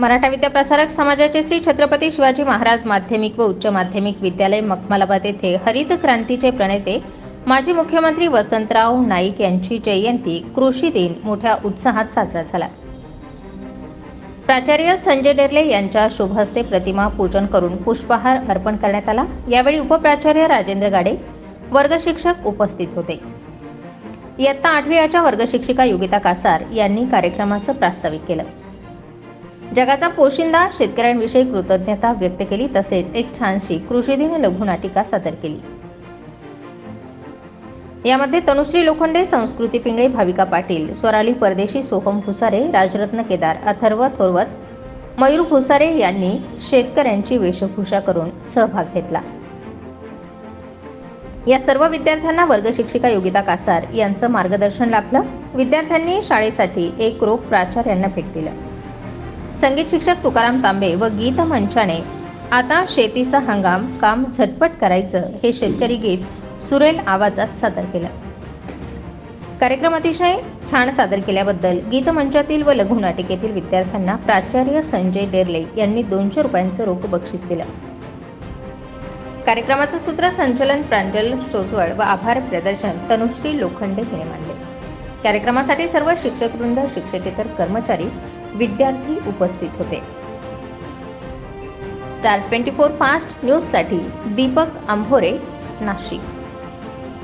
मराठा विद्याप्रसारक समाजाचे श्री छत्रपती शिवाजी महाराज माध्यमिक व उच्च माध्यमिक विद्यालय मखमलाबाद येथे हरित क्रांतीचे प्रणेते माजी मुख्यमंत्री वसंतराव नाईक यांची जयंती कृषी दिन मोठ्या उत्साहात साजरा झाला. प्राचार्य संजय डेर्ले यांच्या शुभ हस्ते प्रतिमा पूजन करून पुष्पहार अर्पण करण्यात आला. यावेळी उपप्राचार्य राजेंद्र गाडे वर्गशिक्षक उपस्थित होते. इयत्ता आठवीच्या वर्गशिक्षिका योगिता कासार यांनी कार्यक्रमाचं प्रास्ताविक केलं. जगाचा पोशिंदा शेतकऱ्यांविषयी कृतज्ञता व्यक्त केली तसेच एक छानशी कृषी दिन लघुनाटिका सादर केली. यामध्ये तनुश्री लोखंडे संस्कृती पिंगळे भाविका पाटील स्वराली परदेशी सोहम भुसारे राजरत्न केदार अथर्व थोरवत मयूर भुसारे यांनी शेतकऱ्यांची वेशभूषा करून सहभाग घेतला. या सर्व विद्यार्थ्यांना वर्गशिक्षिका योगिता कासार यांचं मार्गदर्शन लाभलं. विद्यार्थ्यांनी शाळेसाठी एक रोख प्राचार्यांना भेट दिलं. संगीत शिक्षक तुकाराम तांबे व गीत मंचाने आता शेतीचा हंगाम काम झटपट करायचं हे शेतकरी गीत सुरेल आवाजात सादर केलं. कार्यक्रम अतिशय छान सादर केल्याबद्दल गीतमंचातील व लघुनाटिकेतील विद्यार्थ्यांना प्राचार्य संजय डेरले यांनी दोनशे रुपयांचं रोख बक्षीस दिलं. कार्यक्रमाचं सूत्रसंचलन प्रांजल सोजवळ व आभार प्रदर्शन तनुश्री लोखंडे हिने मानले कार्यक्रमासाठी सर्व शिक्षकवृंद शिक्षकेतर कर्मचारी विद्यार्थी उपस्थित होते. स्टार ट्वेंटी फोर फास्ट न्यूजसाठी दीपक आंभोरे नाशिक.